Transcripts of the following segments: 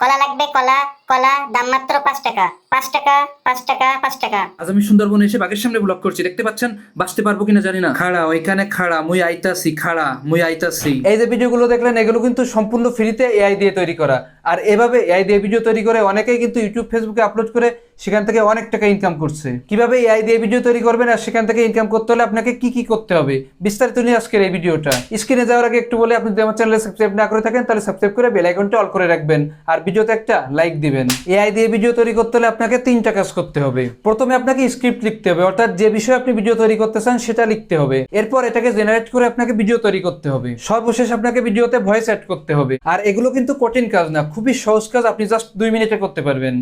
কলা লাগবে কলা কলা দাম মাত্র পাঁচ টাকা। পাঁচ টাকা পাঁচ টাকা পাঁচ টাকা। আজ আমি সুন্দরবনে এসে বাঘের সামনে ব্লগ করছি। দেখতে পাচ্ছেন? বাঁচতে পারব কিনা জানি না। খাড়া ওইখানে খাড়া মুই আইতাছি খাড়া মুই আইতাছি। এই যে ভিডিওগুলো দেখলেন এগুলো কিন্তু সম্পূর্ণ ফ্রিতে এআই দিয়ে তৈরি করা। আর এভাবে এআই দিয়ে ভিডিও তৈরি করে অনেকেই কিন্তু ইউটিউব ফেসবুকে আপলোড করে সেখান থেকে অনেক টাকা ইনকাম করছে। কীভাবে এআই দিয়ে ভিডিও তৈরি করবেন আর সেখান থেকে ইনকাম করতে হলে আপনাকে কি কি করতে হবে? বিস্তারিত নিয়ে আজকের এই ভিডিওটা। স্ক্রিনে যাওয়ার আগে একটু বলে আপনি যদি আমার চ্যানেলে সাবস্ক্রাইব না করে থাকেন তাহলে সাবস্ক্রাইব করে বেল আইকনটা অল করে রাখবেন। আর ভিডিওতে একটা লাইক দিবেন। এআই দিয়ে ভিডিও তৈরি করতে হলে আপনাকে তিনটা কাজ করতে হবে। প্রথমে আপনাকে স্ক্রিপ্ট লিখতে হবে, অর্থাৎ যে বিষয়ে আপনি ভিডিও তৈরি করতে চান সেটা লিখতে হবে। এরপর এটাকে জেনারেট করে আপনাকে ভিডিও তৈরি করতে হবে। সর্বশেষ আপনাকে ভিডিওতে ভয়েস অ্যাড করতে হবে। আর এগুলো কিন্তু কঠিন কাজ না, খুবই সহজ কাজ, আপনি জাস্ট দুই মিনিটে করতে পারবেন।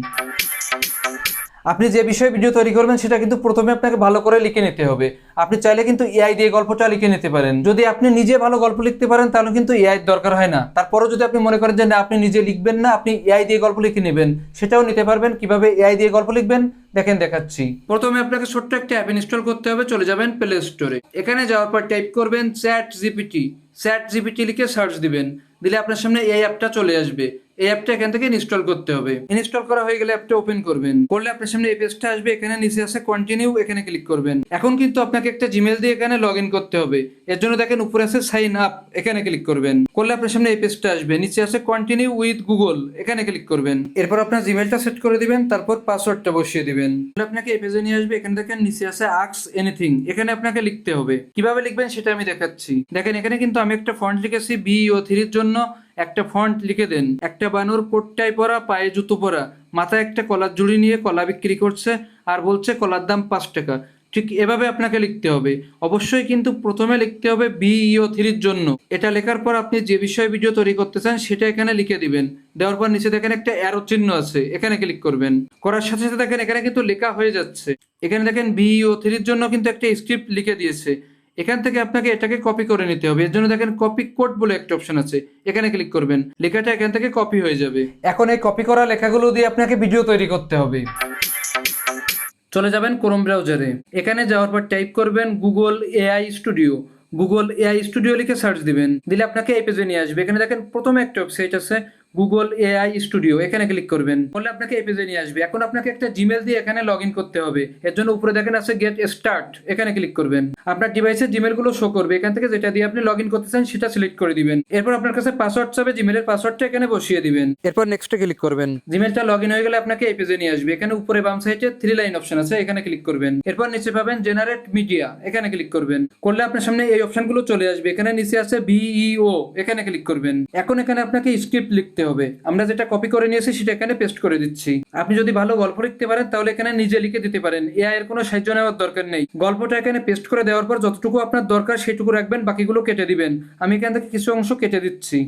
আপনি যে বিষয়ে ভিডিও তৈরি করবেন, সেটা কিন্তু প্রথমে আপনাকে ভালো করে লিখে নিতে হবে। আপনি চাইলে কিন্তু এআই দিয়ে গল্পটা লিখে নিতে পারেন। যদি আপনি নিজে ভালো গল্প লিখতে পারেন, তাহলে কিন্তু এআই দরকার হয় না। তারপরেও যদি আপনি মনে করেন যে, না, আপনি নিজে লিখবেন না আপনি এআই দিয়ে গল্প লিখে নেবেন। সেটাও নিতে পারবেন। কীভাবে এআই দিয়ে গল্প লিখবেন, দেখেন, দেখাচ্ছি। প্রথমে আপনাকে ছোট্ট একটা অ্যাপ ইনস্টল করতে হবে। চলে যাবেন প্লে স্টোরে এখানে যাওয়ার পর টাইপ করবেন চ্যাট জিপিটি চ্যাট জিপিটি লিখে সার্চ দিবেন। দিলে আপনার সামনে এই অ্যাপটা চলে আসবে। এই অ্যাপটা এখান থেকে ইনস্টল করতে হবে। ইনস্টল করা হয়ে গেলে অ্যাপটা ওপেন করবেন। করলে আপনার সামনে এই পেজটা আসবে, এখানে নিচে আছে কন্টিনিউ এখানে ক্লিক করবেন। এখন কিন্তু আপনাকে একটা জিমেল দিয়ে এখানে লগ ইন করতে হবে। এর জন্য দেখেন উপরে আছে সাইন আপ এখানে ক্লিক করবেন। করলে আপনার সামনে এই পেজটা আসবে, নিচে আছে কন্টিনিউ উইথ গুগল এখানে ক্লিক করবেন। এরপর আপনার জিমেলটা সেট করে দিবেন, তারপর পাসওয়ার্ডটা বসিয়ে দিবেন। আপনাকে এই পেজে নিয়ে আসবে, এখানে দেখেন নিচে আছে আক্স এনিথিং এখানে আপনাকে লিখতে হবে। কীভাবে লিখবেন সেটা আমি দেখাচ্ছি। দেখেন এখানে কিন্তু আমি একটা ফন্ট লিখেছি বি ও থ্রির জন্য একটা ফন্ট লিখে দেন। একটা বানর কোটটাই পরা, পায়ে জুতো পরা। মাথায় একটা কলার জুড়ি নিয়ে কলা বিক্রি করছে আর বলছে, কলার দাম পাঁচ টাকা। ঠিক এভাবে আপনাকে লিখতে হবে। অবশ্যই কিন্তু প্রথমে লিখতে হবে বিইও থ্রির জন্য। এটা লেখার পর আপনি যে বিষয়ে ভিডিও তৈরি করতে চান, সেটা এখানে লিখে দিবেন। দেওয়ার পর নিচে দেখেন একটা অ্যারো চিহ্ন আছে, এখানে ক্লিক করবেন। করার সাথে সাথে দেখেন, এখানে কিন্তু লেখা হয়ে যাচ্ছে। এখানে দেখেন বিইও থ্রির জন্য কিন্তু একটা স্ক্রিপ্ট লিখে দিয়েছে। এখান থেকে আপনাকে এটাকে কপি করে নিতে হবে। এর জন্য দেখেন কপি কোড বলে একটা অপশন আছে। এখানে ক্লিক করবেন। লেখাটা এখান থেকে কপি হয়ে যাবে। এখন এই কপি করা লেখাগুলো দিয়ে আপনাকে ভিডিও তৈরি করতে হবে। চলে যাবেন ক্রোম ব্রাউজারে এখানে যাওয়ার পর টাইপ করবেন Google AI studio Google AI studio লিখে সার্চ দিবেন। দিলে আপনাকে এই পেজে নিয়ে আসবে। এখানে দেখেন প্রথমে একটা ওয়েবসাইট আছে গুগল এআই স্টুডিও এখানে ক্লিক করবেন। বললে আপনাকে এই পেজে নিয়ে আসবে। এখন আপনাকে একটা জিমেল দিয়ে এখানে লগ করতে হবে। এর জন্য উপরে দেখেন আছে গেট স্টার্ট এখানে ক্লিক করবেন। আপনার ডিভাইসের জিমেলগুলো শো করবে। এখান থেকে যেটা দিয়ে আপনি লগ ইন করতে চান সেটা সিলেক্ট করে দিবেন। এরপর আপনার কাছে পাসওয়ার্ড চাবে জিমেলের পাসওয়ার্ডটা এখানে বসিয়ে দিবেন। এরপর নেক্সটে ক্লিক করবেন। জিমেলটা লগ ইন হয়ে গেলে আপনাকে এই পেজে নিয়ে আসবে। এখানে উপরে বাম সাইডে থ্রি লাইন অপশন আছে এখানে ক্লিক করবেন। এরপর নিচে পাবেন জেনারেট মিডিয়া এখানে ক্লিক করবেন। করলে আপনার সামনে এই অপশনগুলো চলে আসবে। এখানে নিচে আছে বিইও এখানে ক্লিক করবেন। এখন এখানে আপনাকে স্ক্রিপ্ট লিখতে হবে। আমরা যেটা কপি করে নিয়েছি সেটা এখানে পেস্ট করে দিচ্ছি। আপনি যদি ভালো গল্প লিখতে পারেন, তাহলে এখানে নিজে লিখে দিতে পারেন। এআই এর কোনো সাহায্য নেওয়ার দরকার নেই। গল্পটা এখানে পেস্ট করে দেওয়ার পর যতটুকু আপনার দরকার সেটুকু রাখবেন, বাকিগুলো কেটে দিবেন। আমি এখান থেকে কিছু অংশ কেটে দিচ্ছি।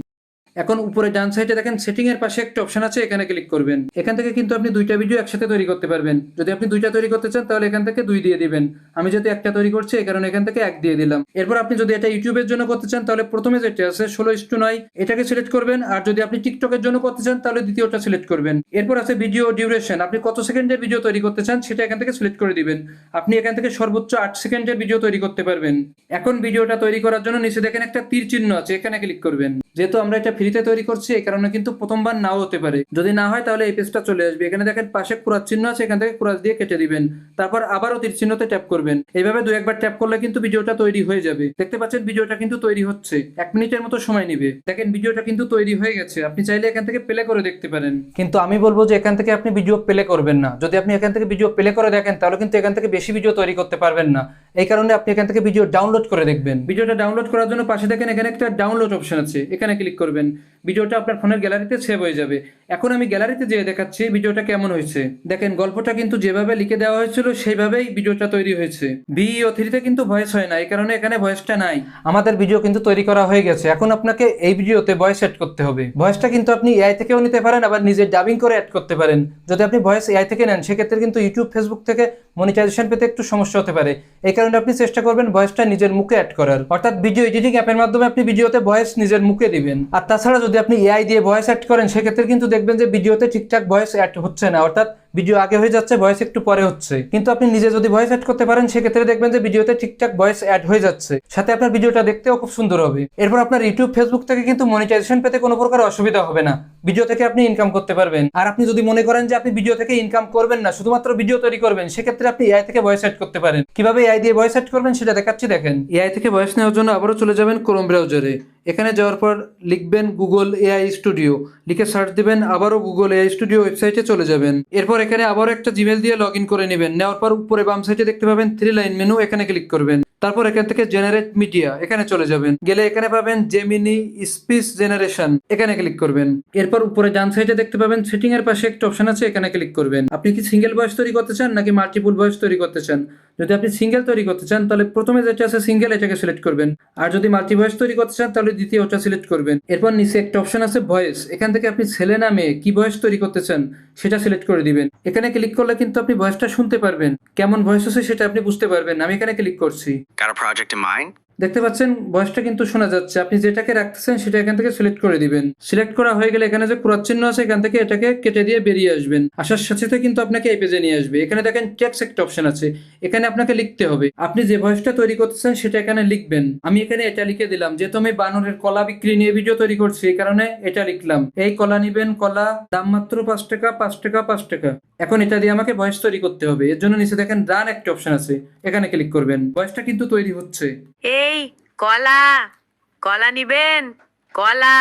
এখন উপরে ডান সাইডে দেখেন সেটিং এর পাশে একটা অপশন আছে, এখানে ক্লিক করবেন। এখান থেকে কিন্তু আপনি দুইটা ভিডিও একসাথে তৈরি করতে পারবেন। যদি আপনি দুইটা তৈরি করতে চান, তাহলে এখান থেকে দুই দিয়ে দিবেন। আমি যদি একটা তৈরি করছি, এই কারণে এখান থেকে এক দিয়ে দিলাম। এরপর আপনি যদি এটা ইউটিউবের জন্য করতে চান, তাহলে প্রথমে যেটা আছে, ষোলো ইস্টু নয়, এটাকে সিলেক্ট করবেন। আর যদি আপনি টিকটকের জন্য করতে চান, তাহলে দ্বিতীয়টা সিলেক্ট করবেন। এরপর আছে ভিডিও ডিউরেশন আপনি কত সেকেন্ডের ভিডিও তৈরি করতে চান, সেটা এখান থেকে সিলেক্ট করে দিবেন। আপনি এখান থেকে সর্বোচ্চ আট সেকেন্ডের ভিডিও তৈরি করতে পারবেন। এখন ভিডিওটা তৈরি করার জন্য নিচে দেখেন একটা তীর চিহ্ন আছে, এখানে ক্লিক করবেন। যেহেতু আমরা এটা ফ্রিতে তৈরি করছি, এই কারণে কিন্তু প্রথমবার নাও হতে পারে। যদি না হয়, তাহলে এই পেজটা চলে আসবে। এখানে দেখেন পাশে কুরাজ চিহ্ন আছে, এখান থেকে কুরাজ দিয়ে কেটে দিবেন। তারপর আবারও তীর চিহ্নতে ট্যাপ করবেন। এইভাবে দু একবার ট্যাপ করলে কিন্তু ভিডিওটা তৈরি হয়ে যাবে। দেখতে পাচ্ছেন, ভিডিওটা কিন্তু তৈরি হচ্ছে। এক মিনিটের মতো সময় নেবে। দেখেন, ভিডিওটা কিন্তু তৈরি হয়ে গেছে। আপনি চাইলে এখান থেকে প্লে করে দেখতে পারেন। কিন্তু আমি বলব যে এখান থেকে আপনি ভিডিও প্লে করবেন না। যদি আপনি এখান থেকে ভিডিও প্লে করে দেখেন, তাহলে কিন্তু এখান থেকে বেশি ভিডিও তৈরি করতে পারবেন না। এই কারণে আপনি এখান থেকে ভিডিও ডাউনলোড করে দেখবেন। ভিডিওটা ডাউনলোড করার জন্য পাশে দেখেন, এখানে একটা ডাউনলোড অপশন আছে। এখানে ক্লিক করবেন। ভিডিওটা আপনার ফোনের গ্যালারিতে সেভ হয়ে যাবে। এখন আমি গ্যালারিতে যেয়ে দেখাচ্ছি ভিডিওটা কেমন হয়েছে। দেখেন, গল্পটা কিন্তু যেভাবে লিখে দেওয়া হয়েছিল, সেইভাবেই ভিডিওটা তৈরি হয়েছে। বি ও থ্রিতে কিন্তু ভয়েস হয় না, এই কারণে এখানে ভয়েসটা নাই। আমাদের ভিডিও কিন্তু তৈরি করা হয়ে গেছে। এখন আপনাকে এই ভিডিওতে ভয়েস অ্যাড করতে হবে। ভয়েসটা কিন্তু আপনি এআই থেকেও নিতে পারেন, আবার নিজে ডাবিং করে অ্যাড করতে পারেন। যদি আপনি ভয়েস এআই থেকে নেন, সেক্ষেত্রে কিন্তু ইউটিউব ফেসবুক থেকে মনিটাইজেশন পেতে একটু সমস্যা হতে পারে। এই কারণে আপনি চেষ্টা করবেন ভয়েসটা নিজের মুখে অ্যাড করার। অর্থাৎ ভিডিও এডিটিং অ্যাপের মাধ্যমে আপনি ভিডিওতে ভয়েস নিজের মুখে দিবেন। আর তাছাড়া যদি আপনি এআই দিয়ে ভয়েস অ্যাড করেন, সেক্ষেত্রে কিন্তু দেখবেন যে ভিডিওতে ঠিকঠাক ভয়েস অ্যাড হচ্ছে না। অর্থাৎ ভিডিও আগে হয়ে যাচ্ছে ভয়েস একটু পরে হচ্ছে। কিন্তু আপনি নিজে যদি ভয়েস অ্যাড করতে পারেন, সেক্ষেত্রে দেখবেন যে ভিডিওতে ঠিকঠাক ভয়েস অ্যাড হয়ে যাচ্ছে। সাথে আপনার ভিডিওটা দেখতেও খুব সুন্দর হবে। এরপর আপনার ইউটিউব ফেসবুক থেকে কিন্তু মনিটাইজেশন পেতে কোনো প্রকার অসুবিধা হবে না। ভিডিও থেকে আপনি ইনকাম করতে পারবেন। আর আপনি যদি মনে করেন যে আপনি ভিডিও থেকে ইনকাম করবেন না, শুধুমাত্র ভিডিও তৈরি করবেন, সেক্ষেত্রে আপনি এআই থেকে ভয়েস অ্যাড করতে পারেন। কীভাবে এআই দিয়ে ভয়েস অ্যাড করবেন, সেটা দেখাচ্ছি, দেখেন। এআই থেকে ভয়েস নেওয়ার জন্য আবারও চলে যাবেন ক্রোম ব্রাউজারে এখানে যাওয়ার পর লিখবেন গুগল এআই স্টুডিও লিখে সার্চ দিবেন, আবারও গুগল এআই স্টুডিও ওয়েবসাইটে চলে যাবেন। এরপর এখানে আবারও একটা জিমেল দিয়ে লগ করে নেবেন। নেওয়ার পর উপরে বাম সাইডে দেখতে পাবেন থ্রি লাইন মেনু এখানে ক্লিক করবেন। তারপর এখান থেকে জেনারেট মিডিয়া এখানে চলে যাবেন। গেলে এখানে পাবেন জেমিনি স্পিচ জেনারেশন এখানে ক্লিক করবেন। এরপর উপরে ডান সাইডে দেখতে পাবেন সেটিং এর পাশে একটা অপশন আছে, এখানে ক্লিক করবেন। আপনি কি সিঙ্গেল ভয়েস তৈরি করতে চান নাকি মাল্টিপুল ভয়েস তৈরি করতে চান? যদি আপনি সিঙ্গেল তৈরি করতে চান তাহলে প্রথমে যেটা আছে সিঙ্গেল এটাকে সিলেক্ট করবেন। আর যদি মাল্টি ভয়েস তৈরি করতে চান তাহলে দ্বিতীয়টা সিলেক্ট করবেন। এরপর নিচে একটা অপশন আছে ভয়েস এখান থেকে আপনি ছেলে না মেয়ে কি ভয়েস তৈরি করতে চান সেটা সিলেক্ট করে দিবেন। এখানে ক্লিক করলে কিন্তু আপনি ভয়েসটা শুনতে পারবেন। কেমন ভয়েস আছে সেটা আপনি বুঝতে পারবেন। আমি এখানে ক্লিক করছি? দেখতে পাচ্ছেন ভয়েসটা কিন্তু শোনা যাচ্ছে। আপনি যেটাকে রাখতেছেন সেটা এখান থেকে সিলেক্ট করে দিবেন। সিলেক্ট করা হয়ে গেলে এখানে যে ক্রস চিহ্ন আছে এখান থেকে এটাকে কেটে দিয়ে বেরিয়ে আসবেন। আসার সাথে সাথে কিন্তু আপনাকে এই পেজে নিয়ে আসবে। এখানে দেখেন টেক্সট একটা অপশন আছে। এখানে আপনাকে লিখতে হবে। আপনি যে ভয়েসটা তৈরি করতেছেন সেটা এখানে লিখবেন। আমি এখানে এটা লিখে দিলাম যে তুমি বানরের কলা বিক্রি নিয়ে ভিডিও তৈরি করছি এই কারণে এটা লিখলাম। এই কলা নিবেন কলা দাম মাত্র পাঁচ টাকা পাঁচ টাকা পাঁচ টাকা। এখন এটা দিয়ে আমাকে ভয়েস তৈরি করতে হবে। এর জন্য নিচে দেখেন রান একটা অপশন আছে। এখানে ক্লিক করবেন। ভয়েসটা কিন্তু তৈরি হচ্ছে। এই কলা কলা নিবেন কলা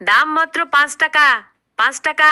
দাম মাত্র পাঁচ টাকা পাঁচ টাকা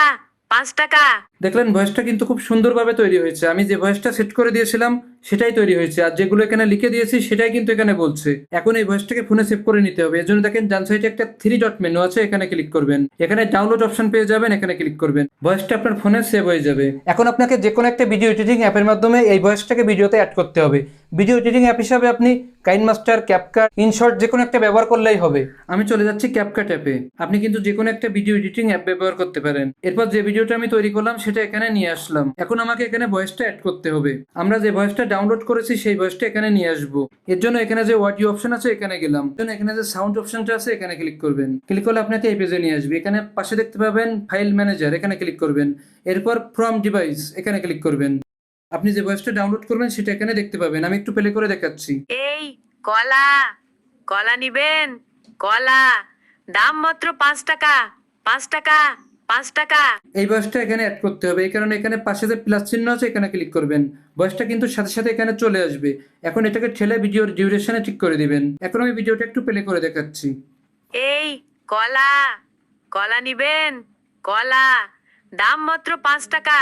পাঁচ টাকা। দেখলেন ভয়েসটা কিন্তু খুব সুন্দরভাবে তৈরি হয়েছে। আমি যে ভয়েসটা সেট করে দিয়েছিলাম সেটাই তৈরি হয়েছে। আর যেগুলো এখানে লিখে দিয়েছি, সেটাই কিন্তু এখানে বলছে। এখন এই ভয়েসটাকে ফোনে সেভ করে নিতে হবে। এর জন্য দেখেন, ডান সাইডে একটা থ্রি ডট মেনু আছে, এখানে ক্লিক করবেন। এখানে ডাউনলোড অপশন পেয়ে যাবেন, এখানে ক্লিক করবেন। ভয়েসটা আপনার ফোনে সেভ হয়ে যাবে। এখন আপনাকে যে কোনো একটা ভিডিও এডিটিং অ্যাপের মাধ্যমে এই ভয়েসটাকে ভিডিওতে অ্যাড করতে হবে। ভিডিও এডিটিং অ্যাপ হিসাবে আপনি কাইন মাস্টার ক্যাপকাট ইনশর্ট যে কোনো একটা ব্যবহার করলেই হবে। আমি চলে যাচ্ছি ক্যাপকাট অ্যাপে আপনি কিন্তু যে কোনো একটা ভিডিও এডিটিং অ্যাপ ব্যবহার করতে পারেন। এরপর যে ভিডিওটা আমি তৈরি করলাম, সেটা এখানে নিয়ে আসলাম। এখন আমাকে এখানে ভয়েসটা অ্যাড করতে হবে। আমরা যে ভয়েসটা ডাউনলোড করেছি সেই ভয়েসটা এখানে নিয়ে আসব। এর জন্য এখানে যে অডিও অপশন আছে এখানে গেলাম। জন্য এখানে যে সাউন্ড অপশনটা আছে এখানে ক্লিক করবেন। ক্লিক করলে আপনাকে এই পেজে নিয়ে আসবে। এখানে পাশে দেখতে পাবেন ফাইল ম্যানেজার এখানে ক্লিক করবেন। এরপর ফ্রম ডিভাইস এখানে ক্লিক করবেন। আপনি যে ভয়েসটা ডাউনলোড করবেন সেটা এখানে দেখতে পাবেন। আমি একটু প্লে করে দেখাচ্ছি। এই কলা। কলা নিবেন? কলা। দাম মাত্র পাঁচ টাকা। পাঁচ টাকা পাঁচ টাকা। এই বয়সটা এখানে অ্যাড করতে হবে। এই কারণে এখানে পাশে যে প্লাস চিহ্ন আছে এখানে ক্লিক করবেন। বয়সটা কিন্তু সাথে সাথে এখানে চলে আসবে? এখন এটাকে ঠেলে ভিডিওর ডিউরেশনে ঠিক করে দিবেন। এখন আমি ভিডিওটা একটু প্লে করে দেখাচ্ছি। এই কলা। কলা নিবেন? কলা। দাম মাত্র পাঁচ টাকা।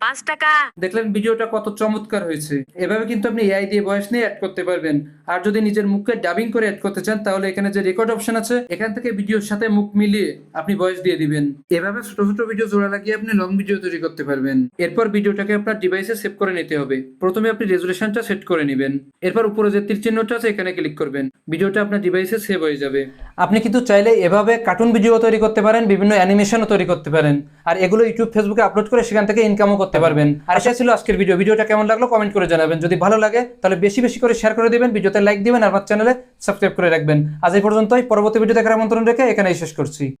পাঁচ টাকা। দেখলেন ভিডিওটা কত চমৎকার হয়েছে। এভাবে কিন্তু আপনি এআই দিয়ে বয়স নিয়ে অ্যাড করতে পারবেন। আর যদি নিজের মুখকে ডাবিং করে অ্যাড করতে চান তাহলে এখানে যে রেকর্ড অপশন আছে এখান থেকে ভিডিওর সাথে মুখ মিলিয়ে আপনি ভয়েস দিয়ে দিবেন। এভাবে ছোট ছোট ভিডিও জোড়া লাগিয়ে আপনি লং ভিডিও তৈরি করতে পারবেন। এরপর ভিডিওটাকে আপনার ডিভাইসে সেভ করে নিতে হবে। প্রথমে আপনি রেজুলেশনটা সেট করে নেবেন। এরপর উপরে যে তীর চিহ্নটা আছে এখানে ক্লিক করবেন। ভিডিওটা আপনার ডিভাইসে সেভ হয়ে যাবে। আপনি কিন্তু চাইলে এভাবে কার্টুন ভিডিও তৈরি করতে পারেন বিভিন্ন অ্যানিমেশনও তৈরি করতে পারেন। আর এগুলো ইউটিউব ফেসবুকে আপলোড করে সেখান থেকে ইনকামও করতে পারবেন। আর এটা ছিল আজকের ভিডিও ভিডিওটা কেমন লাগল কমেন্ট করে জানাবেন। যদি ভালো লাগে তাহলে বেশি বেশি করে শেয়ার করে দিবেন। ভিডিওতে লাইক দিবেন আর আমার চ্যানেলে সাবস্ক্রাইব করে রাখবেন। আজ এই পর্যন্তই। পরবর্তী ভিডিও দেখার আমন্ত্রণ রেখে এখানেই শেষ করছি।